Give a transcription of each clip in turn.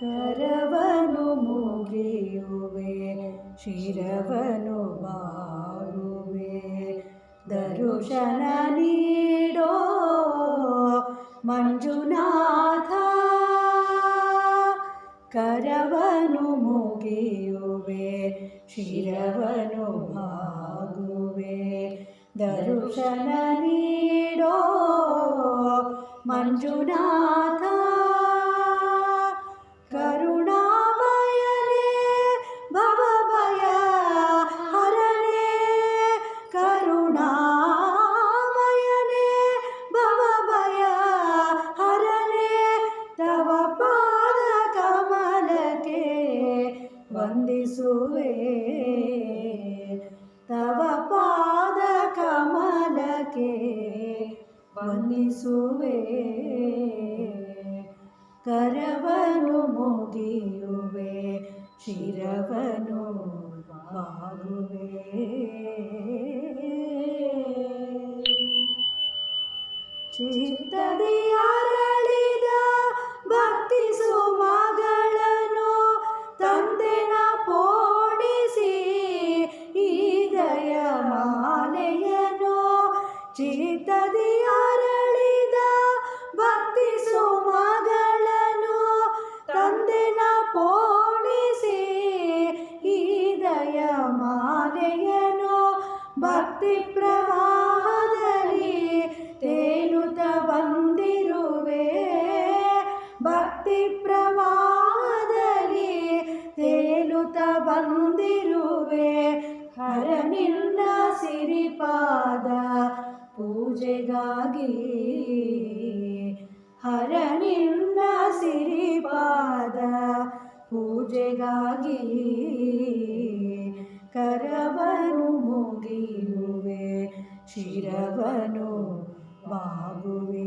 ಕರವನು ಮುಗಿಯುವೆ ಶಿರವನು ಬಾಗುವೆ ದರುಶನ ನೀಡೋ ಮಂಜುನಾಥ ಕರವನು ಮುಗಿಯುವೆ ಶಿರವನು ಬಾಗುವೆ ದರುಶನ ನೀಡೋ ಮಂಜುನಾಥ ವಂದಿಸುವೆ ತವ ಪಾದ ಕಮಲಕ್ಕೆ ವಂದಿಸುವೆ ಕರವನು ಮುಗಿಯುವೆ ಶಿರವನು ಬಾಗುವೆ ಚಿತ್ತದಿ ಚಿತ್ತದಿ ಭಕ್ತಿ ಸುಮಗಳನ್ನು ತಂದೆನ ಪೋಣಿಸಿ ಹೃದಯ ದಯ ಮಾಲೆಯನು ಭಕ್ತಿ ಪ್ರವಾಹದಲ್ಲಿ ತೇನುತ ಬಂದಿರುವೆ. ಭಕ್ತಿ ಪ್ರವಾಹದಲ್ಲಿ ತೇಲುತ ಬಂದಿರುವೆ. ಹರ ನಿನ್ನ ಸಿರಿಪಾದ ಪೂಜೆಗಾಗಿ ಹರ ನಿನ್ನ ಸಿರಿಪಾದ ಪೂಜೆಗಾಗಿ ಕರವನು ಮುಗಿಯುವೆ ಶಿರವನು ಬಾಗುವೆ.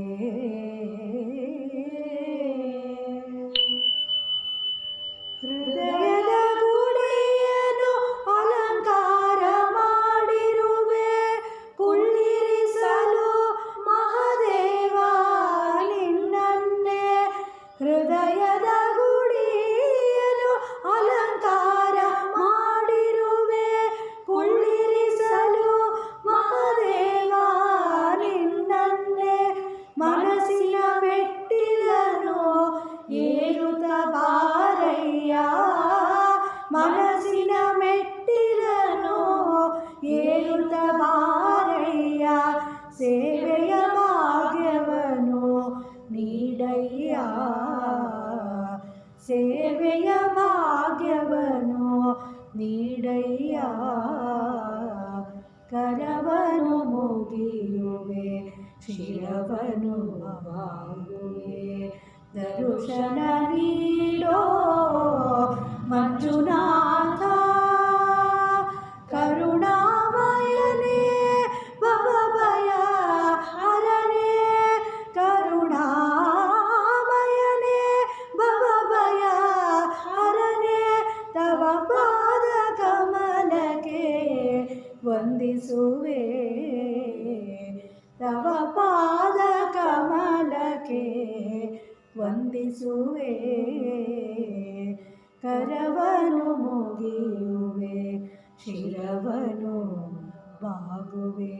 ಹೃದಯದ ಗುಡಿಯನು ಅಲಂಕಾರ ಮಾಡಿರುವೆ. ಕುಳ್ಳಿರಿಸಲು ಮಹಾದೇವ ನಿನ್ನೇ ಮನಸ್ಸಿನ ಮೆಟ್ಟಿಲನು ಏರುತ್ತ ಬಾರಯ್ಯ. ಮನಸ್ಸಿನ ಮೆಟ್ಟಿಲನು ಏರುತ್ತ ಬಾರಯ್ಯ. ಸೇವೆಯ ಭಾಗ್ಯವನ್ನು ನೀಡಯ್ಯ. ಸೇವೆಯ ಭಾಗ್ಯವನ್ನು ನೀಡಯ್ಯ ಕರವನು ಮುಗಿಯುವೆ ಶಿರವನು ಬಾಗುವೆ ದರುಶನ ನೀಡೋ ಮಂಜುನಾಥ ವಂದಿಸುವೆ. ತವ ಪಾದ ಕಮಲಕ್ಕೆ ವಂದಿಸುವೆ. ಕರವನು ಮುಗಿಯುವೆ ಶಿರವನು ಬಾಗುವೆ.